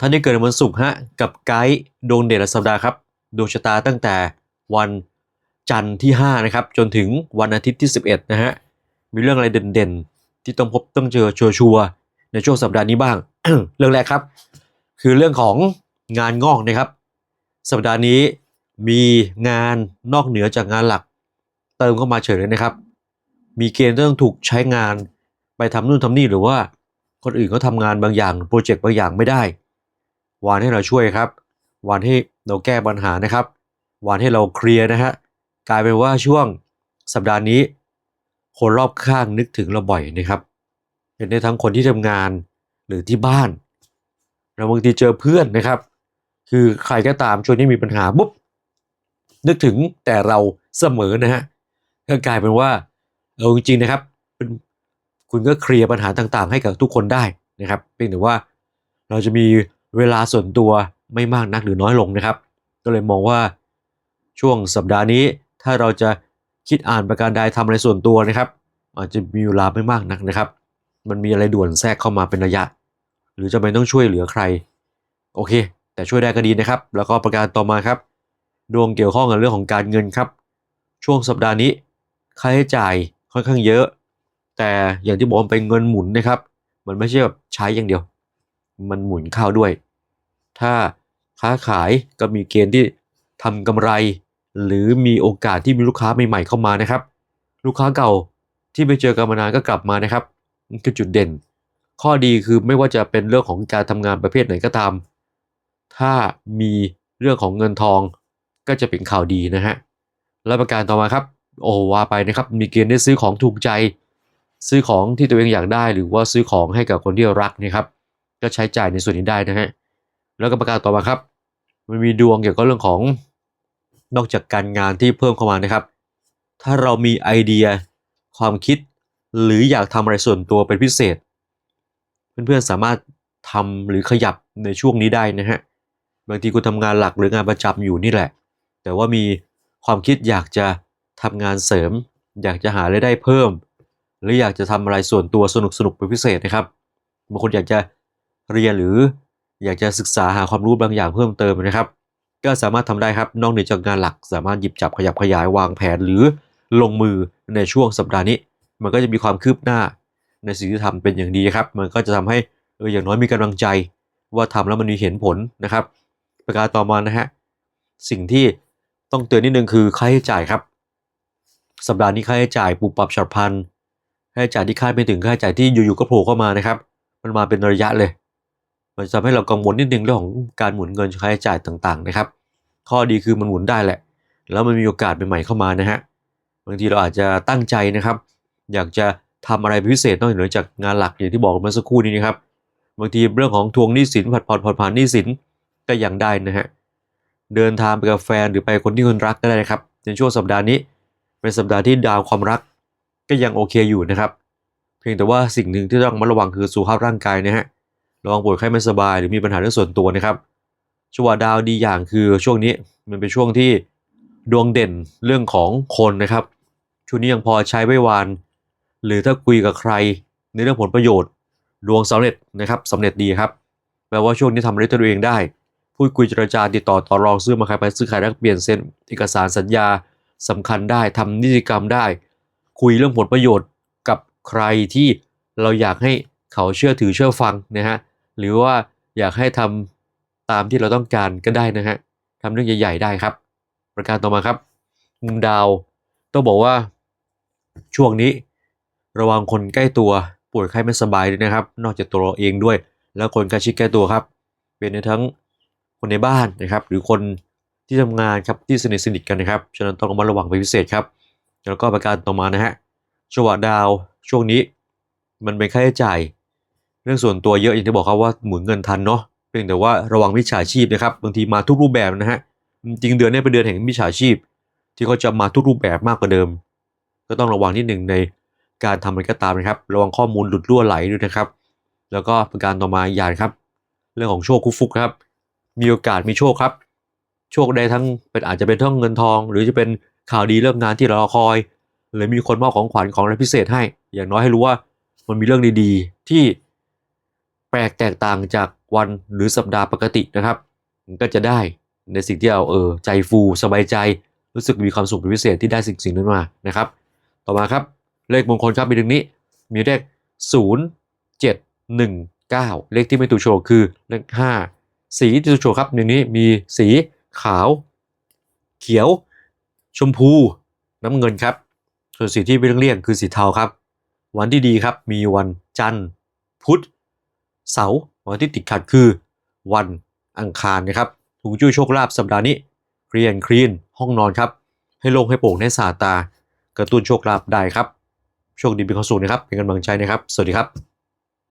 ท่านที่เกิดวันศุกร์ฮะกับไกด์ดวงเด่นสัปดาห์ครับดวงชะตาตั้งแต่วันจันทร์ที่ 5 นะครับ จนถึงวันอาทิตย์ที่ 11 นะฮะ มีเรื่องอะไรเด่นๆ ที่ต้องพบต้องเจอชัวร์ๆในช่วงสัปดาห์นี้บ้าง เรื่องแรกครับ คือเรื่องของงานงอกนะครับ สัปดาห์นี้มีงานนอกเหนือจากงานหลัก เติมเข้ามาเฉยเลยนะครับ มีเกณฑ์ต้องถูกใช้งานไปทำนู่นทำนี่หรือว่าคนอื่นเขาทำงานบางอย่างโปรเจกต์บางอย่างไม่ได้ วานให้เราช่วยครับ วานให้เราแก้ปัญหานะครับ วานให้เราเคลียร์นะฮะ กลายเป็นว่าช่วงสัปดาห์นี้ คนรอบข้างนึกถึงเราบ่อยนะครับเป็นได้ทั้งคนที่ทำงานหรือที่บ้านเราบางทีเจอเพื่อนนะครับ คือใครก็ตามช่วงนี้มีปัญหาปุ๊บนึกถึงแต่เราเสมอนะฮะก็กลายเป็นว่าเออจริงๆนะครับคุณก็เคลียร์ปัญหาต่างๆ ให้กับทุกคนได้นะครับเพียงแต่ว่าเราจะมี เวลาส่วนตัวไม่มากนักหรือน้อยลงนะครับ ก็เลยมองว่าช่วงสัปดาห์นี้ถ้าเราจะคิดอ่านประการใดทำอะไรส่วนตัวนะครับ อาจจะมีเวลาไม่มากนักนะครับ มันมีอะไรด่วนแทรกเข้ามาเป็นระยะ หรือจะไม่ต้องช่วยเหลือใคร โอเค แต่ช่วยได้ก็ดีนะครับ แล้วก็ประการต่อมาครับ ดวงเกี่ยวข้องกับเรื่องของการเงินครับ ช่วงสัปดาห์นี้ค่าใช้จ่ายค่อนข้างเยอะ แต่อย่างที่บอกมันเป็นเงินหมุนนะครับ มันไม่ใช่แบบใช้อย่างเดียว มันหมุนเข้าด้วย ถ้าค้าขายก็มีเกณฑ์ที่ทำกำไร หรือมีโอกาสที่มีลูกค้าใหม่ๆเข้ามานะครับ ลูกค้าเก่าที่ไปเจอกันมานานก็กลับมานะครับนี่คือจุดเด่น ข้อดีคือไม่ว่าจะเป็นเรื่องของการทำงานประเภทไหนก็ตาม ถ้ามีเรื่องของเงินทองก็จะเป็นข่าวดีนะฮะและประการต่อมาครับ โอ้ว่าไปนะครับ มีเกณฑ์ได้ซื้อของถูกใจ ซื้อของที่ตัวเองอยากได้ หรือว่าซื้อของให้กับคนที่รักนะครับ ก็ใช้จ่ายในส่วนนี้ได้นะฮะแล้วก็ประการต่อมาครับ มันมีดวงเกี่ยวกับเรื่องของนอกจากการงานที่เพิ่มเข้ามานะครับ ถ้าเรามีไอเดียความคิด หรืออยากทำอะไรส่วนตัวเป็นพิเศษ เพื่อนๆสามารถทำหรือขยับในช่วงนี้ได้นะฮะบางทีคุณทำงานหลักหรืองานประจำอยู่นี่แหละ แต่ว่ามีความคิดอยากจะทำงานเสริม อยากจะหารายได้เพิ่ม หรืออยากจะทำอะไรส่วนตัวสนุกสนุกๆเป็นพิเศษนะครับบางคนอยากจะ เรียนหรืออยากจะศึกษาหาความรู้บางอย่างเพิ่มเติมนะครับ ก็สามารถทำได้ครับนอกเหนือจากงานหลัก สามารถหยิบจับขยับขยายวางแผนหรือลงมือในช่วงสัปดาห์นี้ มันก็จะมีความคืบหน้าในสิ่งที่ทำเป็นอย่างดีครับ มันก็จะทำให้เอออย่างน้อยมีกำลังใจ ว่าทำแล้วมันมีเห็นผลนะครับ ประการต่อมานะฮะสิ่งที่ต้องเตือนนิดนึงคือค่าใช้จ่ายครับ สัปดาห์นี้ค่าใช้จ่ายปรปรับฉับพลันค่าใช้จ่ายที่คาดไม่ถึงค่าใช้จ่ายที่อยู่ๆก็โผล่เข้ามานะครับ มันมาเป็นระยะเลย มันจะทำให้เรากังวลนิดนึงเรื่องของการหมุนเงินค่าใช้จ่ายต่างๆนะครับ ข้อดีคือมันหมุนได้แหละ แล้วมันมีโอกาสใหม่ๆเข้ามานะฮะบางทีเราอาจจะตั้งใจนะครับ อยากจะทำอะไรพิเศษนอกเหนือจากงานหลักอย่างที่บอกเมื่อสักครู่นี้นะครับบางทีเรื่องของทวงหนี้สินผัดผ่อนผ่อนผ่านหนี้สินก็ยังได้นะฮะเดินทางไปกับแฟนหรือไปคนที่คนรักก็ได้นะครับในช่วงสัปดาห์นี้ เป็นสัปดาห์ที่ดาวความรักก็ยังโอเคอยู่นะครับ เพียงแต่ว่าสิ่งหนึ่งที่ต้องระมัดระวังคือสุขภาพร่างกายนะฮะ ระวังป่วยไข้ไม่สบายหรือมีปัญหาเรื่องส่วนตัวนะครับช่วดาวดีอย่างคือช่วงนี้มันเป็นช่วงที่ดวงเด่นเรื่องของคนนะครับ ช่วงนี้ยังพอใช้ไว้วาน หรือถ้าคุยกับใครในเรื่องผลประโยชน์ ดวงสำเร็จนะครับสำเร็จดีครับแปลว่าช่วงนี้ทำอะไรตัวเองได้ พูดคุยเจรจาติดต่อต่อรองซื้อมาขายไปซื้อขายแลกเปลี่ยนเซ็นเอกสารสัญญาสำคัญได้ทำนิติกรรมได้ คุยเรื่องผลประโยชน์กับใครที่เราอยากให้เขาเชื่อถือเชื่อฟังนะฮะ หรือว่าอยากให้ทำตามที่เราต้องการก็ได้นะฮะทำเรื่องใหญ่ ๆ ได้ครับ ประการต่อมาครับ มุมดาวต้องบอกว่าช่วงนี้ ระวังคนใกล้ตัวป่วยไข้ไม่สบายด้วยนะครับ นอกจากตัวเราเองด้วย แล้วคนใกล้ชิดใกล้ตัวครับ เป็นในทั้งคนในบ้านนะครับ หรือคนที่ทำงานครับที่สนิทสนิทกันนะครับฉะนั้นต้องระมัดระวังเป็นพิเศษครับ แล้วก็ประการต่อมานะฮะจังหวะดาวช่วงนี้ มันเป็นค่าใช้จ่าย รื่องส่วนตัวเยอะอย่างที่บอกครับว่าหมุนเงินทันเนาะเพียงแต่ว่าระวังมิจฉาชีพนะครับบางทีมาทุกรูปแบบนะฮะจริงเดือนนี้เป็นเดือนแห่งมิจฉาชีพ ที่เขาจะมาทุกรูปแบบมากกว่าเดิม ก็ต้องระวังนิดหนึ่งในการทำอะไรก็ตามนะครับระวังข้อมูลหลุดรั่วไหลด้วยนะครับ แล้วก็ประการต่อมาอย่างครับ เรื่องของโชคคุฟุกครับ มีโอกาสมีโชคครับ โชคได้ทั้งเป็นอาจจะเป็นทั้งเงินทอง หรือจะเป็นข่าวดีเรื่องงานที่เรารอคอย หรือมีคนมอบของขวัญของอะไรพิเศษให้ อย่างน้อยให้รู้ว่ามันมีเรื่องดีๆ ที่ แปลกแตกต่างจากวันหรือสัปดาห์ปกตินะครับ มันก็จะได้ในสิ่งที่เราเออใจฟูสบายใจ รู้สึกมีความสุขเป็นพิเศษที่ได้สิ่งสิ่งนั้นมานะครับ ต่อมาครับ เลขมงคลครับมีดังนี้ มีเลข 0 7 1 9 เลขที่ไม่ถูกโชว์คือเลข5สีที่ถูกโชว์ครับอย่างนี้มีสีขาว เขียว ชมพู น้ำเงินครับ ส่วนสีที่ไม่ต้องเลี่ยงคือสีเทาครับ วันที่ดีครับมีวันจันทร์ พุธ เสาร์วันที่ติดขัดคือ วันอังคารนะครับถุงจุ้ยโชคลาภสัปดาห์นี้เรียนคลีนห้องนอนครับ ให้โล่งให้โปร่งให้สาตา กระตุ้นโชคลาภได้ครับ โชคดีมีความสุขนะครับเป็นกำลังใจนะครับ สวัสดีครับ